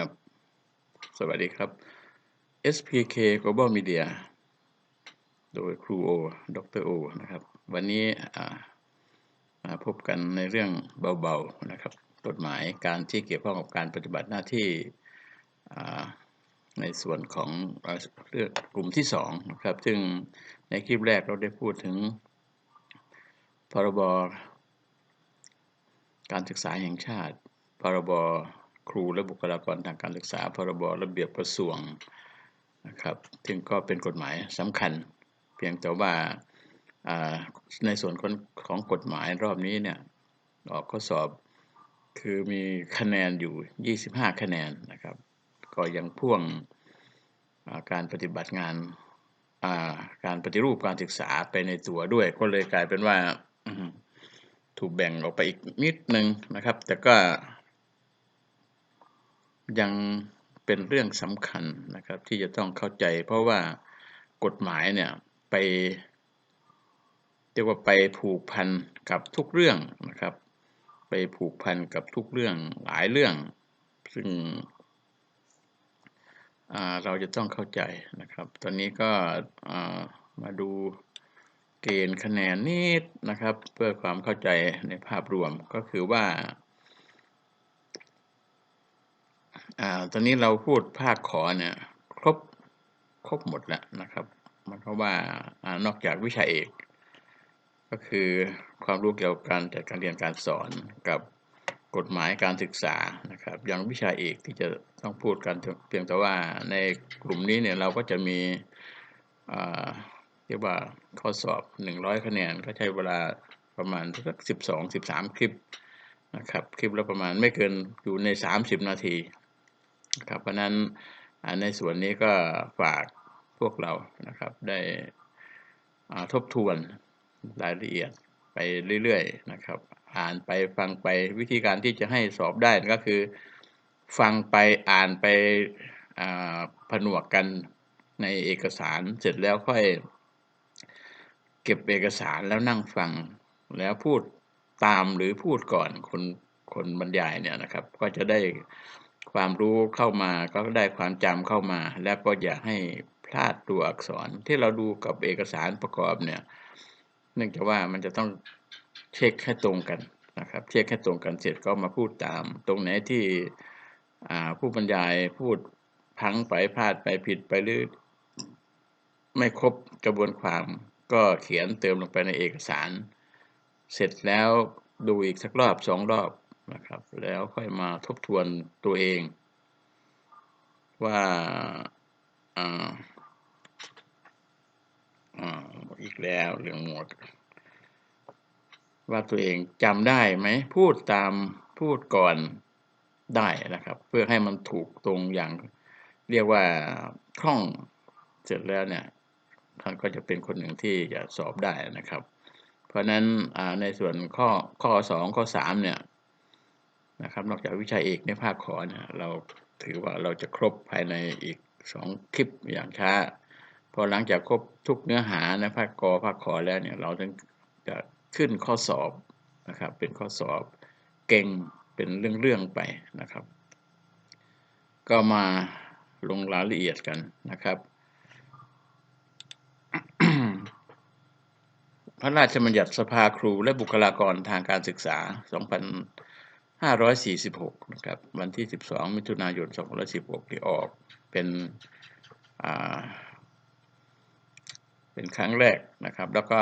ครับ สวัสดีครับ SPK Global Media โดยครูโอดรโอนะครับ วันนี้มาพบกันในเรื่องเบาๆนะครับ กฎหมายการที่เกี่ยวข้องกับการปฏิบัติหน้าที่ในส่วนของเรื่องกลุ่มที่2นะครับ ซึ่งในคลิปแรกเราได้พูดถึงพรบการศึกษาแห่งชาติ พรบ ครูและบุคลากรทางการศึกษา พรบระเบียบกระทรวงนะครับซึ่งก็เป็นกฎหมายสำคัญ เพียงแต่ว่าในส่วนของกฎหมายรอบนี้เนี่ยออกข้อสอบคือมีคะแนนอยู่ 25 คะแนนนะครับ ก็ยังพ่วงการปฏิบัติงานการปฏิรูปการศึกษาไปในตัวด้วย ก็เลยกลายเป็นว่าถูกแบ่งออกไปอีกนิดนึงนะครับ แต่ก็ ยังเป็นเรื่องสำคัญนะครับที่จะต้องเข้าใจ เพราะว่ากฎหมายเนี่ยไปเรียกว่าไปผูกพันกับทุกเรื่องนะครับ ไปผูกพันกับทุกเรื่องหลายเรื่อง ซึ่งเราจะต้องเข้าใจนะครับ ตอนนี้ก็มาดูเกณฑ์คะแนนนิดนะครับ เพื่อความเข้าใจในภาพรวมก็คือว่า อ่า ตอนนี้เราพูดภาคขอเนี่ย ครบครบหมดแล้วนะครับมันเพราะว่าอนอกจากวิชาเอก ก็คือความรู้เกี่ยวกับการจัดการเรียนการสอนกับกฎหมายการศึกษานะครับ อย่างวิชาเอกที่จะต้องพูดกันเพียงแต่ว่าในกลุ่มนี้เนี่ยเราก็จะมีเรียกว่าข้อสอบ 100 คะแนนก็ใช้เวลาประมาณสัก12 13 คลิปนะครับ คลิปละประมาณไม่เกินอยู่ใน 30 นาที ครับเพราะนั้นในส่วนนี้ก็ฝากพวกเรานะครับได้ทบทวนรายละเอียดไปเรื่อยๆนะครับอ่านไปฟังไปวิธีการที่จะให้สอบได้ก็คือ ฟังไปอ่านไปผนวกกันในเอกสารเสร็จแล้วค่อยเก็บเอกสารแล้วนั่งฟังแล้วพูดตามหรือพูดก่อนคนคนบรรยายเนี่ยนะครับ ก็จะได้ ความรู้เข้ามาก็ได้ความจำเข้ามา แล้วก็อย่าให้พลาดตัวอักษรที่เราดูกับเอกสารประกอบเนี่ย เนื่องจากว่ามันจะต้องเช็คให้ตรงกันนะครับ เช็คให้ตรงกันเสร็จก็มาพูดตาม ตรงไหนที่ผู้บรรยายพูดพังไปพลาดไปผิดไปหรือไม่ครบกระบวนความก็เขียนเติมลงไปในเอกสาร เสร็จแล้วดูอีกสักรอบสองรอบ นะครับ แล้วค่อยมาทบทวนตัวเอง ว่าอ่าอีกแล้วเรื่องหมดว่าตัวเองจำได้ไหมพูดตามพูดก่อนได้นะครับ เพื่อให้มันถูกตรงอย่าง เรียกว่าคล่องเสร็จแล้วเนี่ยท่านก็จะเป็นคนหนึ่งที่จะสอบได้นะครับ เพราะนั้นในส่วนข้อข้อสองข้อสามเนี่ย นะครับ นอกจากวิชาเอกในภาคขอเนี่ยเราถือว่าเราจะครบภายในอีกสองคลิปอย่างช้า พอหลังจากครบทุกเนื้อหาในภาคกอภาคขอแล้วเนี่ยเราถึงจะขึ้นข้อสอบนะครับ เป็นข้อสอบเก่งเป็นเรื่องๆไปนะครับ ก็มาลงรายละเอียดกันนะครับพระราชบัญญัติสภาครูและบุคลากรทางการศึกษา 546นะครับวันที่ 12 มิถุนายน2516ที่ออกเป็นเป็นครั้งแรกนะครับ แล้วก็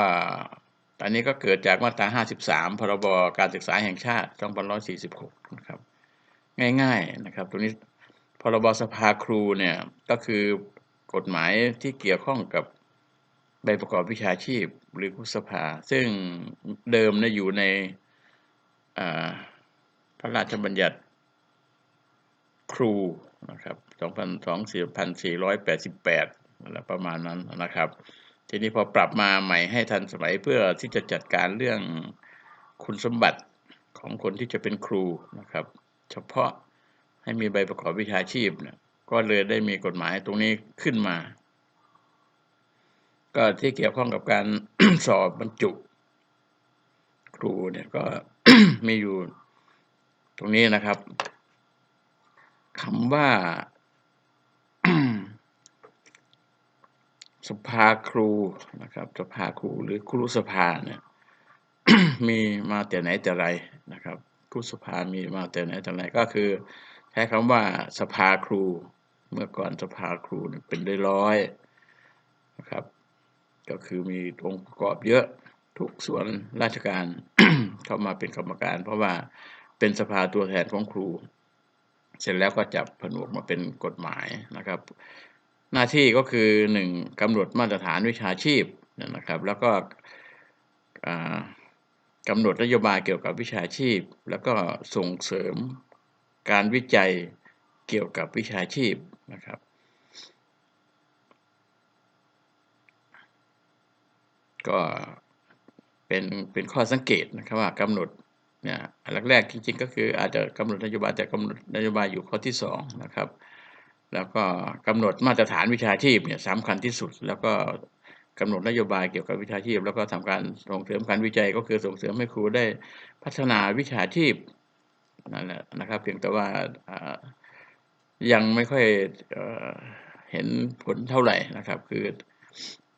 ตอนนี้ก็เกิดจากมาตรา 53 พรบการศึกษาแห่งชาติ2546นะครับง่ายๆนะครับตรงนี้พรบสภาครูเนี่ยก็คือกฎหมายที่เกี่ยวข้องกับใบประกอบวิชาชีพหรือคุสภา ซึ่งเดิมเนี่ยอยู่ในพ ระราชบัญญัติครูนะครับ2488ประมาณนั้นนะครับ ทีนี้พอปรับมาใหม่ให้ทันสมัยเพื่อที่จะจัดการเรื่องคุณสมบัติของคนที่จะเป็นครูนะครับ เฉพาะให้มีใบประกอบวิชาชีพเนี่ยก็เลยได้มีกฎหมายตรงนี้ขึ้นมา ก็ที่เกี่ยวข้องกับการสอบบรรจุ ครูเนี่ยก็มีอยู่ ตรงนี้นะครับคำว่าสภาครูนะครับสภาครูหรือครูสภาเนี่ยมีมาแต่ไหนแต่ไรนะครับครูสภามีมาแต่ไหนแต่ไรก็คือ ใช้คำว่าสภาครู เมื่อก่อนสภาครูเนี่ยเป็นร้อยๆนะครับ ก็คือมีองค์ประกอบเยอะทุกส่วนราชการเข้ามาเป็นกรรมการ เพราะว่า เป็นสภาตัวแทนของครู เสร็จแล้วก็จับผนวกมาเป็นกฎหมายนะครับ หน้าที่ก็คือหนึ่งกำหนดมาตรฐานวิชาชีพนะครับ แล้วก็อ่ากำหนดนโยบายเกี่ยวกับวิชาชีพ แล้วก็ส่งเสริมการวิจัยเกี่ยวกับวิชาชีพนะครับ ก็เป็นเป็นข้อสังเกตนะครับว่ากำหนด เนี่ยอันแรกๆจริงๆ ก็คืออาจจะกำหนดนโยบายแต่กำหนดนโยบายอยู่ข้อที่สองนะครับแล้วก็กำหนดมาตรฐานวิชาชีพเนี่ยสำคัญที่สุด แล้วก็กำหนดนโยบายเกี่ยวกับวิชาชีพ แล้วก็ทำการส่งเสริมการวิจัยก็คือส่งเสริมให้ครูได้พัฒนาวิชาชีพนั่นแหละนะครับ เพียงแต่ว่ายังไม่ค่อยเอเห็นผลเท่าไหร่นะครับ คือ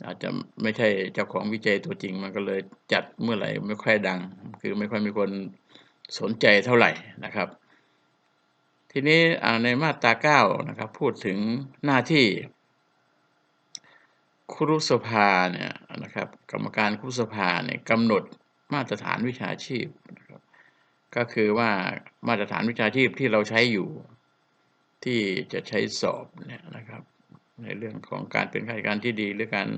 อาจจะไม่ใช่เจ้าของวิจัยตัวจริงมันก็เลยจัดเมื่อไหร่ไม่ค่อยดัง คือไม่ค่อยมีคนสนใจเท่าไหร่นะครับ ทีนี้ในมาตราเก้านะครับ พูดถึงหน้าที่ครุสภาเนี่ยนะครับกรรมการครุสภาเนี่ยกำหนดมาตรฐานวิชาชีพนะครับก็คือว่ามาตรฐานวิชาชีพที่เราใช้อยู่ที่จะใช้สอบเนี่ยนะครับ ในเรื่องของการเป็นข้าราชการที่ดีหรือการ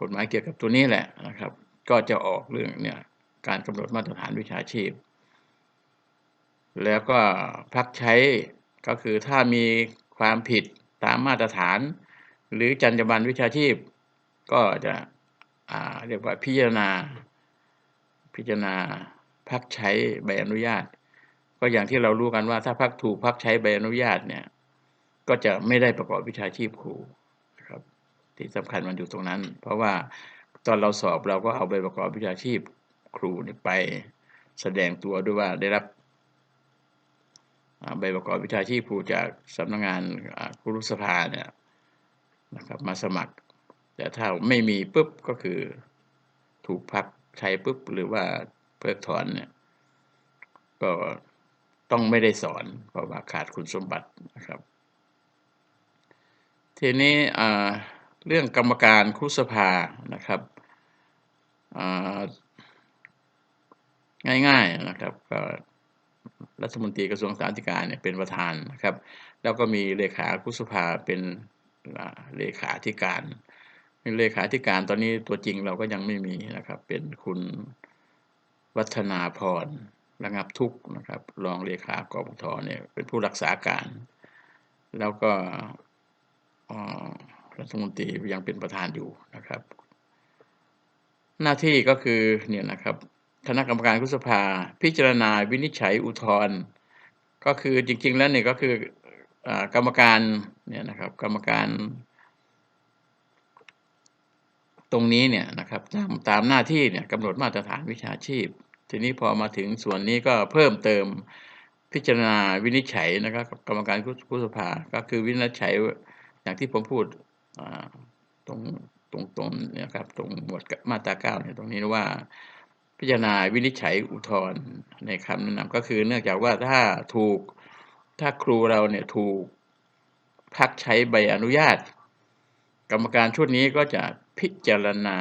กฎหมายเกี่ยวกับตัวนี้แหละนะครับ ก็จะออกเรื่องเนี่ยการกำหนดมาตรฐานวิชาชีพ แล้วก็พักใช้ก็คือถ้ามีความผิดตามมาตรฐาน หรือจรรยาบรรณวิชาชีพ ก็จะเรียกว่าพิจารณาพิจารณาพักใช้ใบอนุญาต ก็อย่างที่เรารู้กันว่าถ้าพักถูกพักใช้ใบอนุญาตเนี่ย ก็จะไม่ได้ประกอบวิชาชีพครูนะครับ ที่สำคัญมันอยู่ตรงนั้น เพราะว่าตอนเราสอบเราก็เอาใบประกอบวิชาชีพครูนี่ไปแสดงตัวด้วยว่าได้รับใบประกอบวิชาชีพครูจากสำนักงานครูรุสภาเนี่ยนะครับมาสมัคร แต่ถ้าไม่มีปุ๊บก็คือถูกพักใช้ปุ๊บหรือว่าเพิกถอนเนี่ยก็ต้องไม่ได้สอนเพราะว่าขาดคุณสมบัตินะครับ ทีนี้เรื่องกรรมการครุสภานะครับง่ายๆนะครับก็รัฐมนตรีกระทรวงสาธารณสุขเนี่ยเป็นประธานนะครับ แล้วก็มีเลขาครุสภาเป็นเลขาธิการเลขาธิการตอนนี้ตัวจริงเราก็ยังไม่มีนะครับ เป็นคุณวัฒนาพรระงับทุกนะครับรองเลขากปทเนี่ยเป็นผู้รักษาการ แล้วก็ รัฐมนตรียังเป็นประธานอยู่นะครับ หน้าที่ก็คือเนี่ยนะครับคณะกรรมการคุสภา พิจารณาวินิจฉัยอุทธรณ์ก็คือจริง ๆ แล้วเนี่ยก็คืออกรรมการเนี่ยนะครับ กรรมการ ตรงนี้เนี่ยนะครับตามตามหน้าที่เนี่ยกำหนดมาตรฐานวิชาชีพ ทีนี้พอมาถึงส่วนนี้ก็เพิ่มเติมพิจารณาวินิจฉัยนะครับ กรรมการคุสภา ก็คือวินิจฉัย อย่างที่ผมพูดตรงตรงตรงเนี่ยครับตรงหมวดมาตราเก้าเนี่ยตรงนี้ว่า พิจารณาวินิจฉัยอุทธรณ์ในคำแนะนำก็คือเนื่องจากว่าถ้าถูกถ้าครูเราเนี่ยถูกพักใช้ใบอนุญาต กรรมการชุดนี้ก็จะพิจารณา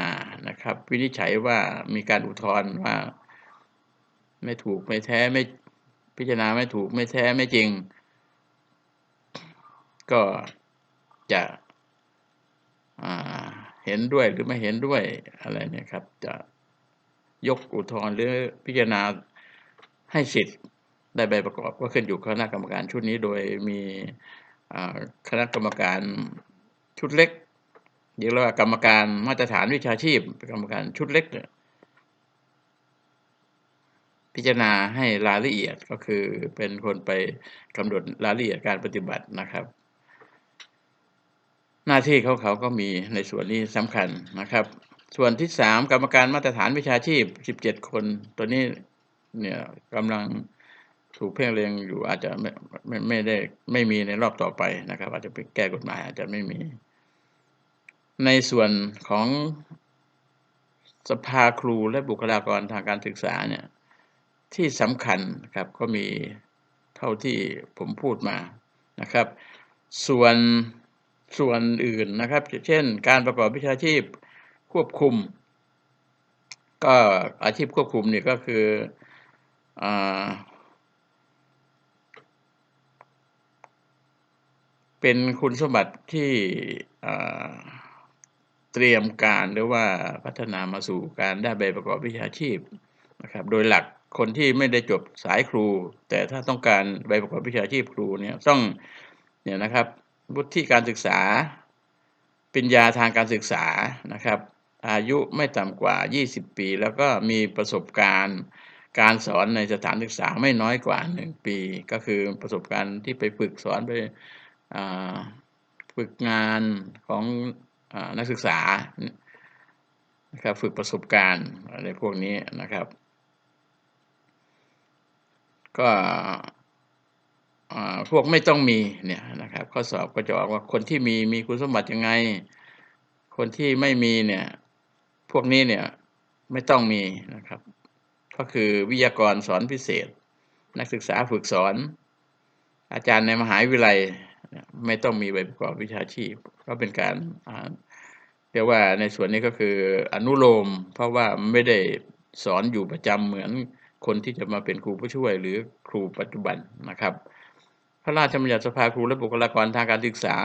นะครับ วินิจฉัยว่ามีการอุทธรณ์ว่า ไม่ถูกไม่แท้ไม่พิจารณาไม่ถูกไม่แท้ไม่จริง ก็ จะเห็นด้วยหรือไม่เห็นด้วยอะไรเนี่ยครับ จะยกอุทธรณ์หรือพิจารณาให้สิทธิ์ได้ใบประกอบ ก็ขึ้นอยู่คณะกรรมการชุดนี้โดยมีคณะกรรมการชุดเล็กเรียกว่ากรรมการมาตรฐานวิชาชีพ กรรมการชุดเล็กเนี่ยพิจารณาให้รายละเอียดก็คือเป็นคนไปกำหนดรายละเอียดการปฏิบัตินะครับ หน้าที่เขาเขาก็มีในส่วนนี้สำคัญนะครับ ส่วนที่สามกรรมการมาตรฐานวิชาชีพสิบเจ็ดคนตัวนี้เนี่ยกำลังถูกเพ่งเล็งอยู่อาจจะไม่ไม่ไม่ได้ไม่มีในรอบต่อไปนะครับ อาจจะไปแก้กฎหมายอาจจะไม่มี ในส่วนของสภาครูและบุคลากรทางการศึกษาเนี่ยที่สำคัญครับก็มีเท่าที่ผมพูดมานะครับ ส่วน ส่วนอื่นนะครับ เช่น การประกอบวิชาชีพควบคุม ก็อาชีพควบคุมนี่ก็คืออเป็นคุณสมบัติที่เตรียมการหรือว่าพัฒนามาสู่การได้ใบประกอบวิชาชีพนะครับ โดยหลักคนที่ไม่ได้จบสายครู แต่ถ้าต้องการใบประกอบวิชาชีพครูเนี่ยต้องเนี่ยนะครับ วุฒิการศึกษาปัญญาทางการศึกษานะครับ อายุไม่ต่ำกว่า 20 ปี แล้วก็มีประสบการณ์การสอนในสถานศึกษาไม่น้อยกว่า 1 ปี ก็คือประสบการณ์ที่ไปฝึกสอนไปฝึกงานของอนักศึกษานะครับฝึกประสบการณ์อะไรพวกนี้นะครับ ก็ พวกไม่ต้องมีเนี่ยนะครับ ข้อสอบก็จะบอกว่าคนที่มีมีคุณสมบัติยังไง คนที่ไม่มีเนี่ย พวกนี้เนี่ยไม่ต้องมีนะครับ ก็คือวิทยากรสอนพิเศษ นักศึกษาฝึกสอน อาจารย์ในมหาวิทยาลัยไม่ต้องมีใบประกอบวิชาชีพ ก็เป็นการเรียกว่าในส่วนนี้ก็คืออนุโลม เพราะว่าไม่ได้สอนอยู่ประจำเหมือนคนที่จะมาเป็นครูผู้ช่วยหรือครูปัจจุบันนะครับ ระราชบัญญัติสภาครูและบุคลากรทางการศึกษา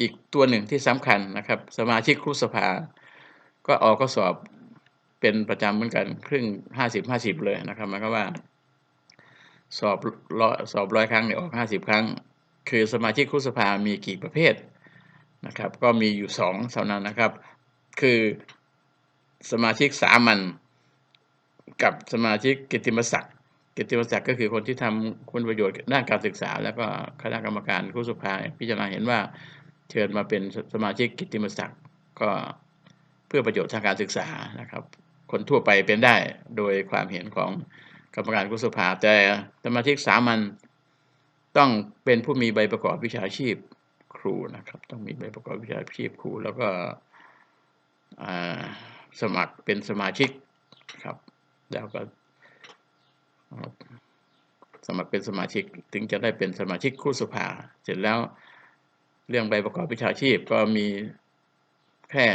อีกตัวหนึ่งที่สำคัญนะครับ สมาชิกครูสภา ก็ออกก็สอบเป็นประจำเหมือนกันครึ่งห้าสิบห้าสิบเลยนะครับหมายความว่า สอบร้อยสอบร้อยครั้งเนี่ยออกห้าสิบครั้ง คือสมาชิกครูสภามีกี่ประเภทนะครับ ก็มีอยู่สองเท่านั้นนะครับ คือสมาชิกสามัญกับสมาชิกกิติมศักดิ์ กิตติมศักดิ์ก็คือคนที่ทำคุณประโยชน์ด้านการศึกษา แล้วก็คณะกรรมการผู้สุภาพิจารณาเห็นว่าเชิญมาเป็นสมาชิกกิตติมศักดิ์ก็เพื่อประโยชน์ทางการศึกษานะครับ คนทั่วไปเป็นได้โดยความเห็นของกรรมการผู้สุภาแต่สมาชิกสามัญต้องเป็นผู้มีใบประกอบวิชาชีพครูนะครับ ต้องมีใบประกอบวิชาชีพครู แล้วก็สมัครเป็นสมาชิกครับ แล้วก็ สมัครเป็นสมาชิกถึงจะได้เป็นสมาชิกครูสภา เสร็จแล้วเรื่องใบประกอบวิชาชีพก็มีแค่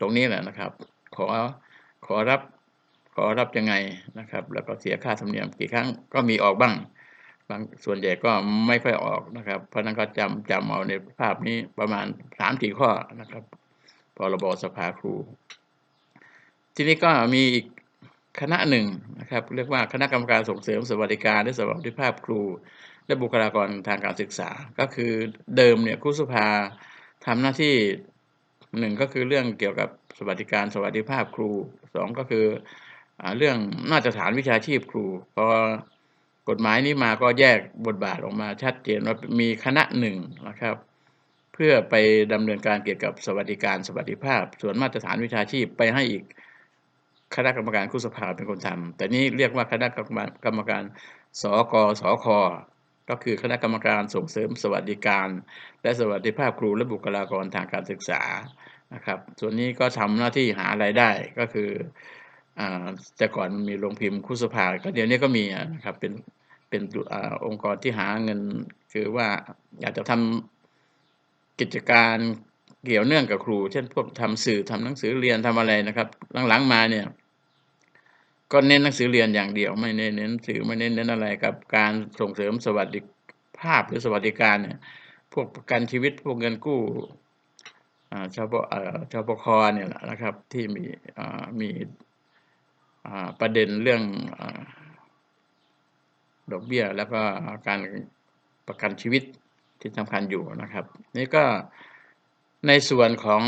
ตรงนี้แหละนะครับ ขอขอรับขอรับยังไงนะครับ แล้วก็เสียค่าธรรมเนียมกี่ครั้งก็มีออกบ้างบางส่วนใหญ่ก็ไม่ค่อยออกนะครับ เพราะนั้นก็จำจำเอาในภาพนี้ประมาณสามสี่ข้อนะครับพรบสภาครู ทีนี้ก็มีอีก คณะหนึ่งนะครับเรียกว่าคณะกรรมการส่งเสริมสวัสดิการและสวัสดิภาพครู และบุคลากรทางการศึกษา ก็คือเดิมเนี่ยครูสุภาทำหน้าที่หนึ่งก็คือเรื่องเกี่ยวกับสวัสดิการสวัสดิภาพครูสองก็คือเรื่องมาตรฐานวิชาชีพครูพอกฎหมายนี้มาก็แยกบทบาทออกมาชัดเจนว่ามีคณะหนึ่งนะครับ เพื่อไปดำเนินการเกี่ยวกับสวัสดิการสวัสดิภาพ ส่วนมาตรฐานวิชาชีพไปให้อีก คณะกรรมการคุสภาเป็นคนทำแต่นี้เรียกว่าคณะกรรมการกรรมการสกสคก็คือคณะกรรมการส่งเสริมสวัสดิการ และสวัสดิภาพครูและบุคลากรทางการศึกษานะครับ ส่วนนี้ก็ทำหน้าที่หาไรายได้ก็คืออแต่ก่อนมีโรงพิมพ์คุสภาก็เดี๋ยวนี้ก็มีนะครับเป็นเป็นอองค์กรที่หาเงิน คือว่าอยากจะทำกิจการเกี่ยวเนื่องกับครู เช่นพวกทำสื่อทำหนังสือเรียนทำอะไรนะครับ หลังๆมาเนี่ย ก็เน้นหนังสือเรียนอย่างเดียว ไม่เน้นเน้นสื่อไม่เน้นเน้นอะไรกับการส่งเสริมสวัสดิภาพหรือสวัสดิการเนี่ย พวกประกันชีวิตพวกเงินกู้ชาวชาวปคเนี่ยนะครับ ที่มีมีประเด็นเรื่องดอกเบี้ย แล้วก็การประกันชีวิตที่สำคัญอยู่นะครับ นี่ก็ในส่วนของ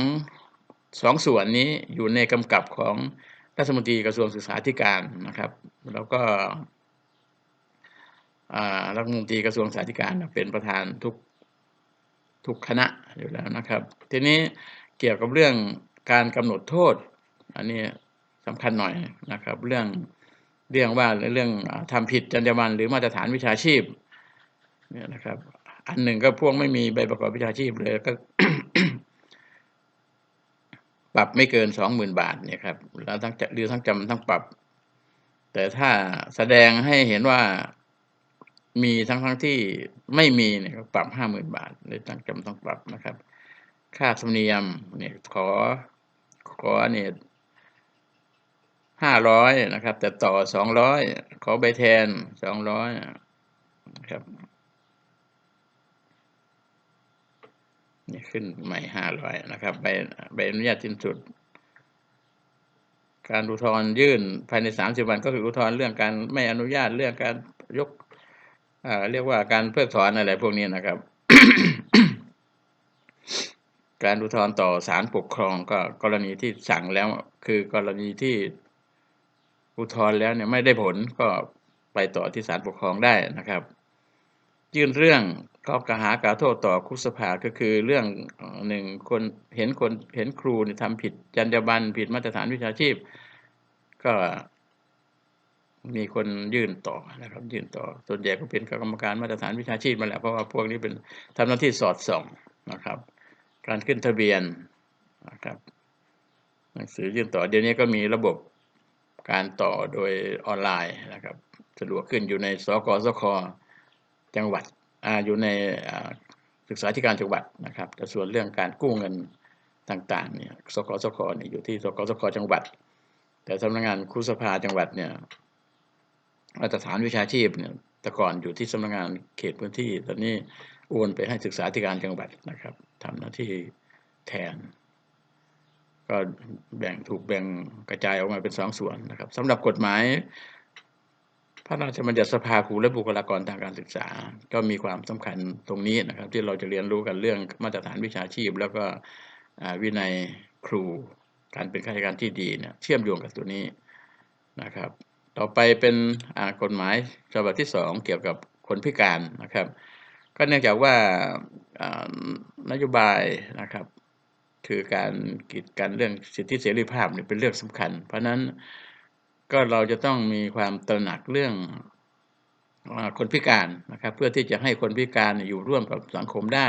สองส่วนนี้อยู่ในกำกับของ รัฐมนตรีกระทรวงศึกษาธิการนะครับ แล้วก็รัฐมนตรีกระทรวงศึกษาธิการเป็นประธานทุกทุกคณะอยู่แล้วนะครับ ทีนี้เกี่ยวกับเรื่องการกำหนดโทษ อันนี้สำคัญหน่อยนะครับ เรื่องเรื่องว่าเรื่องอ่าทำผิดจรรยาบรรณหรือมาตรฐานวิชาชีพเนี่ยนะครับ อันหนึ่งก็พวกไม่มีใบประกอบวิชาชีพเลยก็ ปรับไม่เกินสองหมื่นบาทเนี่ยครับแล้วทั้งจะหรือทั้งจำทั้งปรับ แต่ถ้าแสดงให้เห็นว่ามีทั้งทั้งที่ไม่มีเนี่ยปรับห้าหมื่นบาทเลยทั้งจำทั้งปรับนะครับ ค่าธรรมเนียมเนี่ยขอขอเนี่ยห้าร้อยนะครับ แต่ต่อสองร้อยขอใบแทนสองร้อยนะครับ นี่ขึ้นใหม่ห้าร้อยนะครับใบใบอนุญาตสิ้นสุด การอุทธรณ์ยื่นภายในสามสิบวันก็คืออุทธรณ์เรื่องการไม่อนุญาตเรื่องการยกเรียกว่าการเพิกถอนอะไรพวกนี้นะครับ การอุทธรณ์ต่อศาลปกครองก็กรณีที่สั่งแล้วคือกรณีที่อุทธรณ์แล้วเนี่ยไม่ได้ผลก็ไปต่อที่ศาลปกครองได้นะครับ ยื่นเรื่องข้อกล่าวหากาโทษต่อครุสภาก็คือเรื่องหนึ่งคนเห็นคนเห็นครูเนี่ยทำผิดจรรยาบรรณผิดมาตรฐานวิชาชีพ ก็มีคนยื่นต่อนะครับ ยื่นต่อส่วนใหญ่ก็เป็นกรรมการมาตรฐานวิชาชีพมาแหละเพราะว่าพวกนี้เป็นทำหน้าที่สอดส่องนะครับ การขึ้นทะเบียนนะครับหนังสือยื่นต่อเดี๋ยวนี้ก็มีระบบการต่อโดยออนไลน์นะครับ สะดวกขึ้นอยู่ในสกสค จังหวัดออยู่ในศึกษาธิการจังหวัดนะครับแต่ส่วนเรื่องการกู้เงินต่างๆเนี่ยสกสคเนี่ยอยู่ที่สกสคจังหวัด แต่สำนักงานครูสภาจังหวัดเนี่ยมาตรฐานวิชาชีพเนี่ยแต่ก่อนอยู่ที่สำนักงานเขตพื้นที่ ตอนนี้โอนไปให้ศึกษาธิการจังหวัดนะครับทำหน้าที่แทน ก็แบ่งถูกแบ่งกระจายออกมาเป็นสองส่วนนะครับสำหรับกฎหมาย พระราชบัญญัติสภาครูและบุคลากรทางการศึกษา ก็มีความสำคัญตรงนี้นะครับ ที่เราจะเรียนรู้กันเรื่องมาตรฐานวิชาชีพ แล้วก็วินัยครูการเป็นข้าราชการที่ดีเนี่ยเชื่อมโยงกับตัวนี้นะครับ ต่อไปเป็นกฎหมายฉบับที่สองเกี่ยวกับคนพิการนะครับ ก็เนื่องจากว่าอ่านโยบายนะครับ คือการกีดกันเรื่องสิทธิเสรีภาพเนี่ยเป็นเรื่องสำคัญ เพราะฉะนั้น ก็เราจะต้องมีความตระหนักเรื่องคนพิการนะครับ เพื่อที่จะให้คนพิการอยู่ร่วมกับสังคมได้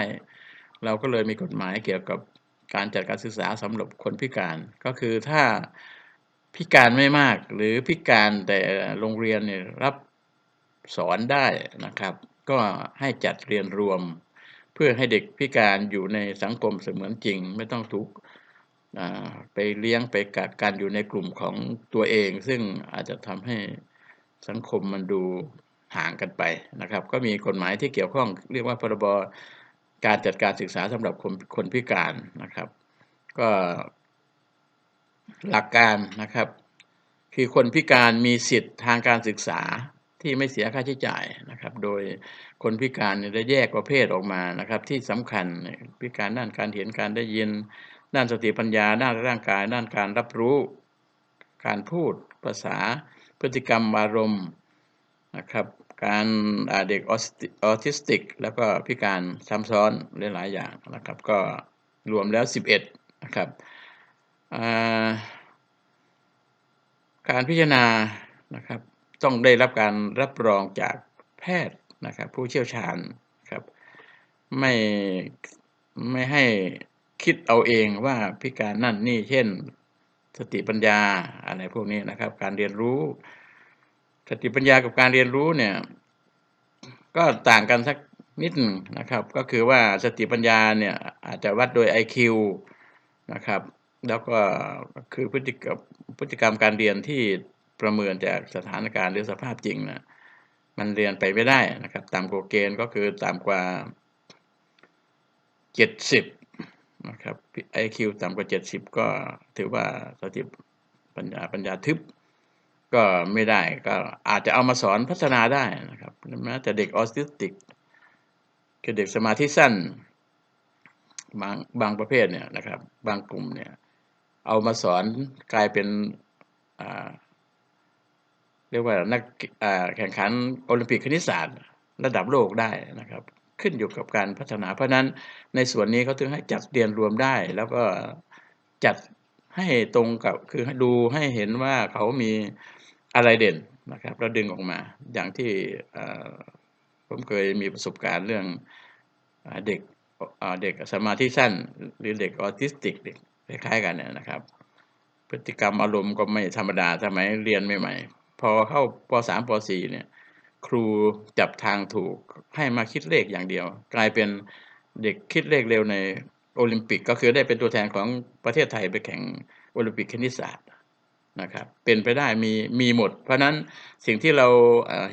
เราก็เลยมีกฎหมายเกี่ยวกับการจัดการศึกษาสำหรับคนพิการ ก็คือถ้าพิการไม่มากหรือพิการแต่โรงเรียนเนี่ยรับสอนได้นะครับ ก็ให้จัดเรียนรวม เพื่อให้เด็กพิการอยู่ในสังคมเสมือนจริง ไม่ต้องถูก ไปเลี้ยงไปกักกันอยู่ในกลุ่มของตัวเอง ซึ่งอาจจะทำให้สังคมมันดูห่างกันไปนะครับ ก็มีกฎหมายที่เกี่ยวข้องเรียกว่าพรบการจัดการศึกษาสำหรับคนคนพิการนะครับ ก็หลักการนะครับ คือคนพิการมีสิทธิ์ทางการศึกษาที่ไม่เสียค่าใช้จ่ายนะครับ โดยคนพิการได้แยกประเภทออกมานะครับ ที่สำคัญพิการด้านการเห็นการได้ยิน ด้านสติปัญญา ด้านร่างกาย ด้านการรับรู้ การพูดภาษา พฤติกรรมอารมณ์นะครับ การเด็กออทิสติก แล้วก็พิการซ้ำซ้อนหลายๆอย่างนะครับ ก็รวมแล้ว 11 นะครับการพิจารณานะครับต้องได้รับการรับรองจากแพทย์นะครับผู้เชี่ยวชาญครับไม่ไม่ให้ คิดเอาเองว่าพิการนั่นนี่เช่น สติปัญญาอะไรพวกนี้นะครับ การเรียนรู้ สติปัญญากับการเรียนรู้เนี่ย ก็ต่างกันสักนิดนะครับ ก็คือว่าสติปัญญาเนี่ย อาจจะวัดโดย IQ นะครับ แล้วก็คือพฤติกรรมพฤติกรรมการเรียนที่ประเมินจากสถานการณ์หรือสภาพจริงนะมันเรียนไปไม่ได้นะครับต่ำกเกณฑ์ก็คือต่ำกว่า70 นะครับ IQ ต่ำกว่า 70 ก็ถือว่าสติปัญญาปัญญาทึบก็ไม่ได้ก็อาจจะเอามาสอนพัฒนาได้นะครับแม้แต่เด็กออทิสติกคือเด็กสมาธิสั้นบางบางประเภทเนี่ยนะครับ บางกลุ่มเนี่ย เอามาสอนกลายเป็นเรียกว่านักอ่าแข่งขันโอลิมปิกคณิตศาสตร์ ระดับโลกได้นะครับ ขึ้นอยู่กับการพัฒนา เพราะฉะนั้นในส่วนนี้เขาถึงให้จัดเรียนรวมได้ แล้วก็จัดให้ตรงกับคือให้ดูให้เห็นว่าเขามีอะไรเด่นนะครับแล้วดึงออกมาอย่างที่ผมเคยมีประสบการณ์เรื่องเด็กเด็กสมาธิสั้น หรือเด็กออทิสติกเด็กคล้ายๆกันเนี่ยนะครับ พฤติกรรมอารมณ์ก็ไม่ธรรมดาสมัยเรียนใหม่ๆพอเข้าป .3 ป .4 เนี่ย ครูจับทางถูกให้มาคิดเลขอย่างเดียว กลายเป็นเด็กคิดเลขเร็วในโอลิมปิกก็คือได้เป็นตัวแทนของประเทศไทยไปแข่งโอลิมปิกคณิตศาสตร์นะครับเป็นไปได้มีมีหมด เพราะนั้นสิ่งที่เรา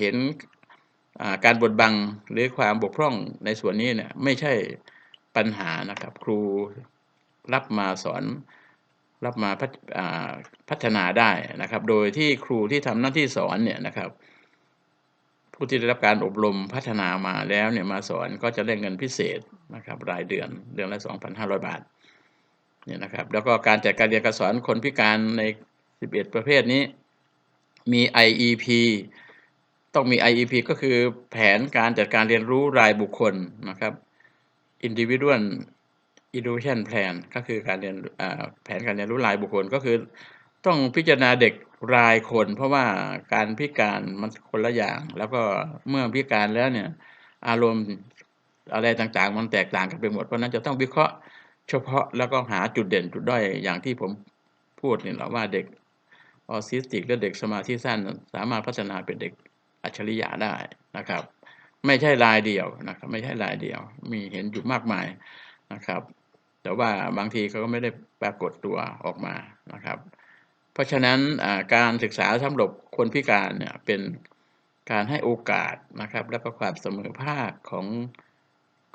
เห็นการบดบังหรือความบกพร่องในส่วนนี้เนี่ยไม่ใช่ปัญหานะครับ ครูรับมาสอนรับมาพัฒอ่าพัฒนาได้นะครับ โดยที่ครูที่ทำหน้าที่สอนเนี่ยนะครับ ผู้ที่ได้รับการอบรมพัฒนามาแล้วเนี่ยมาสอนก็จะได้เงินพิเศษนะครับรายเดือนเดือนละ 2,500 บาทเนี่ยนะครับแล้วก็การจัดการเรียนการสอนคนพิการใน 11 ประเภทนี้มี IEP ต้องมี IEP ก็คือแผนการจัดการเรียนรู้รายบุคคลนะครับ Individual Education Plan ก็คือการเรียนแผนการเรียนรู้รายบุคคลก็คือต้องพิจารณาเด็ก รายคน เพราะว่าการพิการมันคนละอย่าง แล้วก็เมื่อพิการแล้วเนี่ย อารมณ์อะไรต่างๆ มันแตกต่างกันไปหมดเพราะนั้นจะต้องวิเคราะห์เฉพาะแล้วก็หาจุดเด่นจุดด้อยอย่างที่ผมพูดเนี่แหละว่าเด็กออทิสติกและเด็กสมาธิสั้นสามารถพัฒนาเป็นเด็กอัจฉริยะได้นะครับ ไม่ใช่รายเดียวนะครับ ไม่ใช่รายเดียว มีเห็นอยู่มากมายนะครับ แต่ว่าบางทีเขาก็ไม่ได้ปรากฏตัวออกมานะครับ เพราะฉะนั้นการศึกษาสำหรับคนพิการเนี่ยเป็นการให้โอกาสนะครับและก็ความเสมอภาคของ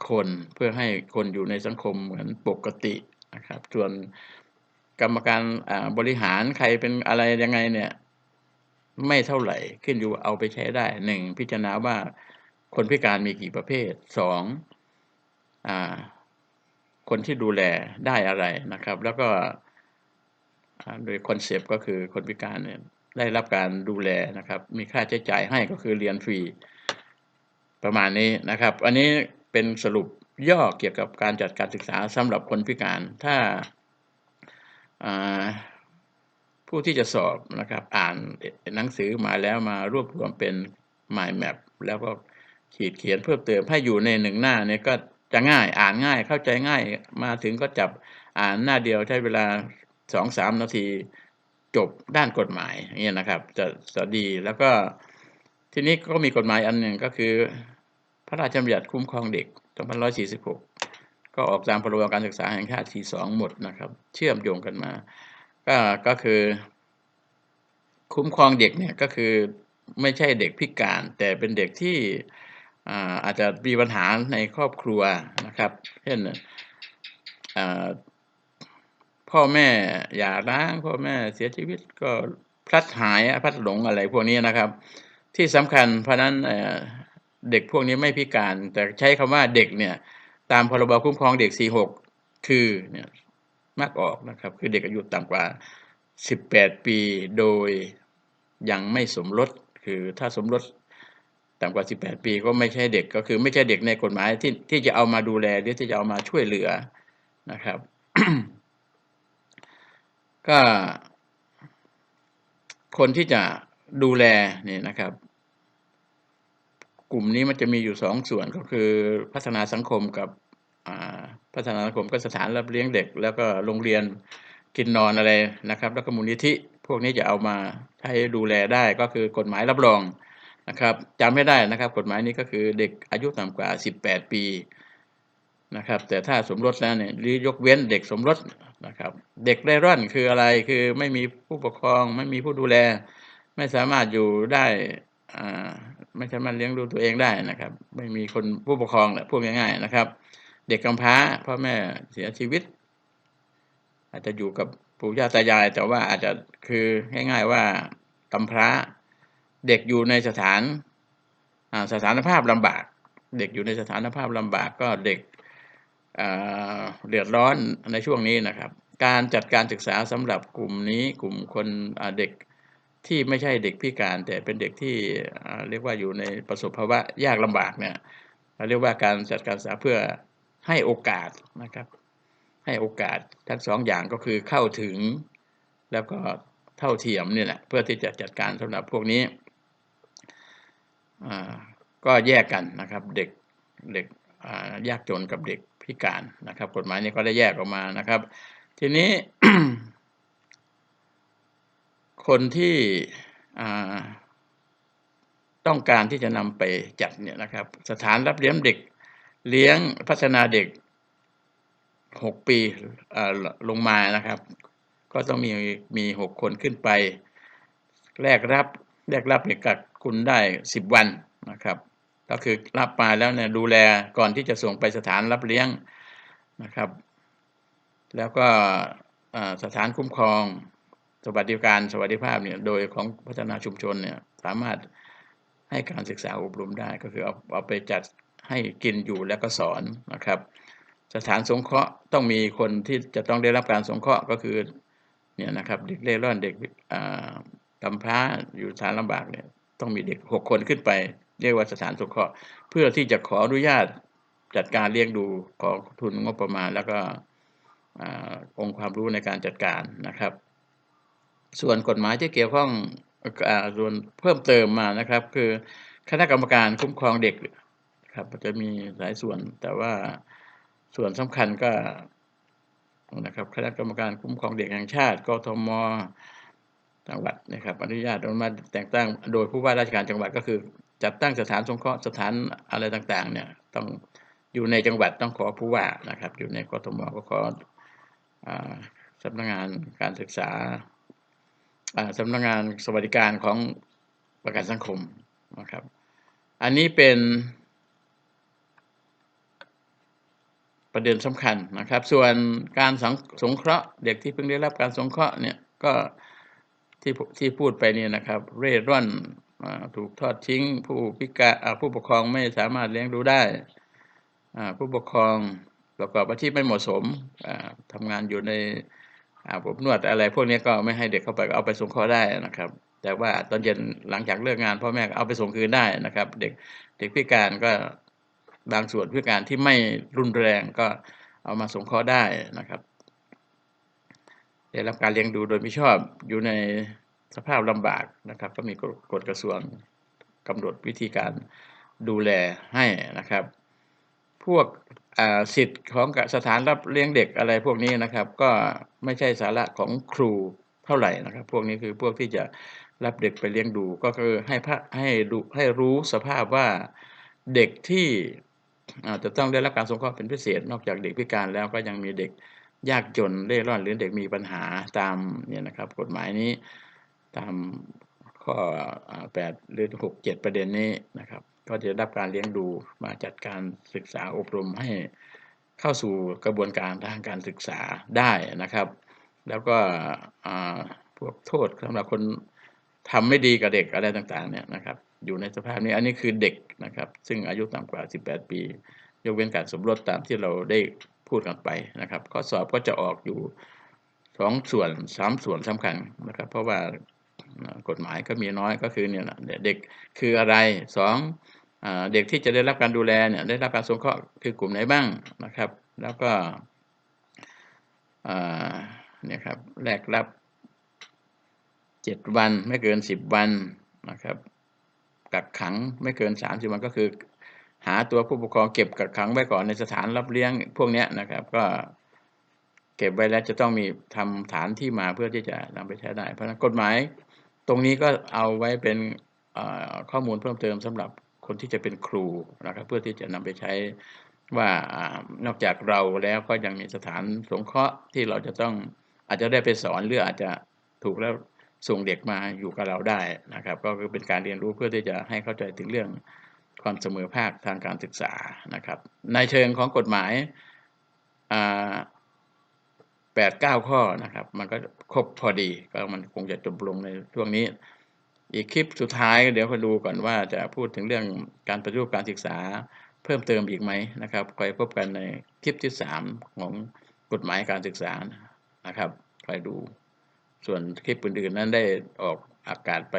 คนเพื่อให้คนอยู่ในสังคมเหมือนปกตินะครับ ส่วนกรรมการบริหารใครเป็นอะไรยังไงเนี่ยไม่เท่าไหร่ขึ้นอยู่เอาไปใช้ได้หนึ่งพิจารณาว่าคนพิการมีกี่ประเภทสองอคนที่ดูแลได้อะไรนะครับ แล้วก็ โดยคอนเซปต์ก็คือคนพิการเนี่ยได้รับการดูแลนะครับ มีค่าใช้จ่ายให้ก็คือเรียนฟรี ประมาณนี้นะครับ อันนี้เป็นสรุปย่อเกี่ยวกับการจัดการศึกษาสำหรับคนพิการ ถ้าอ่าผู้ที่จะสอบนะครับ อ่านหนังสือมาแล้วมารวบรวมเป็น mind map แล้วก็ขีดเขียนเพิ่มเติมให้อยู่ในหนึ่งหน้าเนี่ยก็จะง่ายอ่านง่ายเข้าใจง่ายมาถึงก็จับอ่านหน้าเดียวใช้เวลา สองสามนาทีจบด้านกฎหมายอย่างเงี้ยนะครับ จะจะดีแล้วก็ทีนี้ก็มีกฎหมายอันหนึ่งก็คือ พระราชบัญญัติคุ้มครองเด็ก2546 ก็ออกตามพรบการศึกษาแห่งชาติ42หมดนะครับ เชื่อมโยงกันมา ก็ก็คือ คุ้มครองเด็กเนี่ยก็คือไม่ใช่เด็กพิการ แต่เป็นเด็กที่อาจจะมีปัญหาในครอบครัวนะครับ เช่น พ่อแม่หย่าร้างพ่อแม่เสียชีวิตก็พลัดหายพลัดหลงอะไรพวกนี้นะครับ ที่สำคัญเพราะนั้นเด็กพวกนี้ไม่พิการ แต่ใช้คำว่าเด็กเนี่ยตามพรบคุ้มครองเด็ก 46 คือเนี่ยมักออกนะครับคือเด็กอายุต่ำกว่า 18 ปีโดยยังไม่สมรสคือถ้าสมรสต่ำกว่า 18 ปีก็ไม่ใช่เด็กก็คือไม่ใช่เด็กในกฎหมายที่ที่จะเอามาดูแลหรือที่จะเอามาช่วยเหลือนะครับ ก็ คนที่จะดูแลเนี่ยนะครับ กลุ่มนี้มันจะมีอยู่สองส่วนก็คือพัฒนาสังคมกับอ่าพัฒนาสังคมก็สถานรับเลี้ยงเด็ก แล้วก็โรงเรียนกินนอนอะไรนะครับ แล้วก็มูลนิธิพวกนี้จะเอามาให้ดูแลได้ก็คือกฎหมายรับรองนะครับจำไม่ได้นะครับ กฎหมายนี้ก็คือเด็กอายุต่ำกว่า 18 ปี นะครับ แต่ถ้าสมรสแล้วเนี่ยหรือยกเว้นเด็กสมรสนะครับ เด็กเร่ร่อนคืออะไรคือไม่มีผู้ปกครองไม่มีผู้ดูแล ไม่สามารถอยู่ได้อ่าไม่สามารถเลี้ยงดูตัวเองได้นะครับ ไม่มีคนผู้ปกครองแหละพูดง่ายๆนะครับ เด็กกำพร้าพ่อแม่เสียชีวิต อาจจะอยู่กับปู่ย่าตายาย แต่ว่าอาจจะคือง่าย ๆว่ากำพร้าเด็กอยู่ในสถานอ่าสถานภาพลำบาก เด็กอยู่ในสถานภาพลำบาก ก็เด็ก เดือดร้อนในช่วงนี้นะครับ การจัดการศึกษาสำหรับกลุ่มนี้กลุ่มคนเด็กที่ไม่ใช่เด็กพิการ แต่เป็นเด็กที่เรียกว่าอยู่ในประสบภาวะยากลำบากเนี่ยเราเรียกว่าการจัดการศึกษาเพื่อให้โอกาสนะครับ ให้โอกาสทั้งสองอย่างก็คือเข้าถึงแล้วก็เท่าเทียมนี่แหละเพื่อที่จะจัดการสำหรับพวกนี้ก็แยกกันนะครับ เด็กเด็กยากจนกับเด็ก พิการนะครับ กฎหมายนี้ก็ได้แยกออกมานะครับ ทีนี้ คนที่ต้องการที่จะนำไปจัดเนี่ยนะครับ สถานรับเลี้ยงเด็ก เลี้ยงพัฒนาเด็กหกปีลงมานะครับ ก็ต้องมีมีหกคนขึ้นไป แรกรับแรกรับเนี่ยกักคุณได้สิบวันนะครับ ก็คือรับมาแล้วเนี่ยดูแลก่อนที่จะส่งไปสถานรับเลี้ยงนะครับ แล้วก็สถานคุ้มครอง สวัสดิการสวัสดิภาพเนี่ยโดยของพัฒนาชุมชนเนี่ยสามารถให้การศึกษาอบรมได้ก็คือเอาเอาไปจัดให้กินอยู่แล้วก็สอนนะครับ สถานสงเคราะห์ต้องมีคนที่จะต้องได้รับการสงเคราะห์ก็คือเนี่ยนะครับเด็กเล่ร่อนเด็กอ่ากำพร้าอยู่สถานลำบากเนี่ยต้องมีเด็กหกคนขึ้นไป เรียกว่าสถานสงเคราะห์เพื่อที่จะขออนุญาตจัดการเลี้ยงดูขอทุนงบประมาณ แล้วก็องค์ความรู้ในการจัดการนะครับ ส่วนกฎหมายที่เกี่ยวข้องอส่วนเพิ่มเติมมานะครับ คือคณะกรรมการคุ้มครองเด็กครับจะมีหลายส่วนแต่ว่าส่วนสำคัญก็นะครับคณะกรรมการคุ้มครองเด็กแห่งชาติกทมจังหวัดนะครับอนุญาตอนุมัติแต่งตั้งโดยผู้ว่าราชการจังหวัดก็คือ จัดตั้งสถานสงเคราะห์สถานอะไรต่างๆ เนี่ยต้องอยู่ในจังหวัดต้องขอผู้ว่านะครับ อยู่ในกทมก็ขอสำนักงานการศึกษาสำนักงานสวัสดิการของประกันสังคมนะครับ อันนี้เป็นประเด็นสำคัญนะครับ ส่วนการสงสงเคราะห์เด็กที่เพิ่งได้รับการสงเคราะห์เนี่ยก็ที่ที่พูดไปเนี่ยนะครับ เร่ร่อน ถูกทอดทิ้ง ผู้พิการผู้ปกครองไม่สามารถเลี้ยงดูได้ผู้ปกครองประกอบอาชีพไม่เหมาะสมอ่าทำงานอยู่ในอาบอบนวดอะไรพวกนี้ก็ไม่ให้เด็กเข้าไปเอาไปส่งเคราะห์ได้นะครับ แต่ว่าตอนเย็นหลังจากเลิกงานพ่อแม่เอาไปส่งคืนได้นะครับ เด็กเด็กพิการก็บางส่วนพิการที่ไม่รุนแรงก็เอามาส่งเคราะห์ได้นะครับได้รับการเลี้ยงดูโดยไม่ชอบอยู่ใน สภาพลำบากนะครับ ก็มีกฎกระทรวงกำหนดวิธีการดูแลให้นะครับ พวกสิทธิ์ของสถานรับเลี้ยงเด็กอะไรพวกนี้นะครับ ก็ไม่ใช่สาระของครูเท่าไหร่นะครับ พวกนี้คือพวกที่จะรับเด็กไปเลี้ยงดูก็คือให้พระให้ดูให้รู้สภาพว่าเด็กที่จะต้องได้รับการสงเคราะห์เป็นพิเศษ นอกจากเด็กพิการแล้วก็ยังมีเด็กยากจนเร่ร่อนหรือเด็กมีปัญหาตามเนี่ยนะครับ กฎหมายนี้ ตามข้อแปดหรือหกเจ็ดประเด็นนี้นะครับ ก็จะได้รับการเลี้ยงดูมาจัดการศึกษาอบรมให้เข้าสู่กระบวนการทางการศึกษาได้นะครับ แล้วก็พวกโทษสำหรับคนทำไม่ดีกับเด็กอะไรต่างๆเนี่ยนะครับ อยู่ในสภาพนี้อันนี้คือเด็กนะครับ ซึ่งอายุต่ำกว่า 18 ปี ยกเว้นการสมรสตามที่เราได้พูดกันไปนะครับ ข้อสอบก็จะออกอยู่สองส่วนสามส่วนสำคัญนะครับ เพราะว่า กฎหมายก็มีน้อยก็คือเนี่ยเด็กคืออะไรสองเด็กที่จะได้รับการดูแลเนี่ยได้รับการสงเคราะห์คือกลุ่มไหนบ้างนะครับ แล้วก็เนี่ยครับแรกรับเจ็ดวันไม่เกินสิบวันนะครับ กักขังไม่เกินสามสิบวันก็คือ หาตัวผู้ปกครองเก็บกักขังไว้ก่อนในสถานรับเลี้ยงพวกนี้นะครับ ก็ เก็บไว้แล้วจะต้องมีทำฐานที่มาเพื่อที่จะนำไปใช้ได้ เพราะฉะนั้นกฎหมายตรงนี้ก็เอาไว้เป็นข้อมูลเพิ่มเติมสำหรับคนที่จะเป็นครูนะครับเพื่อที่จะนำไปใช้ว่านอกจากเราแล้วก็ยังมีสถานสงเคราะห์ที่เราจะต้องอาจจะได้ไปสอนหรืออาจจะถูกแล้วส่งเด็กมาอยู่กับเราได้นะครับ ก็คือเป็นการเรียนรู้เพื่อที่จะให้เข้าใจถึงเรื่องความเสมอภาคทางการศึกษานะครับ ในเชิงของกฎหมาย แปดเก้าข้อนะครับ มันก็ครบพอดีก็มันคงจะจบลงในช่วงนี้ อีกคลิปสุดท้ายเดี๋ยวมาดูก่อนว่าจะพูดถึงเรื่องการปฏิรูปการศึกษาเพิ่มเติมอีกไหมนะครับคอยพบกันในคลิปที่3ของกฎหมายการศึกษานะครับคอยดู ส่วนคลิปอื่นๆนั้นได้ออกอากาศไป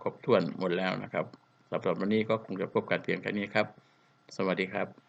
ครบถ้วนหมดแล้วนะครับสำหรับวันนี้ก็คงจะพบกันเพียงแค่นี้ครับ สวัสดีครับ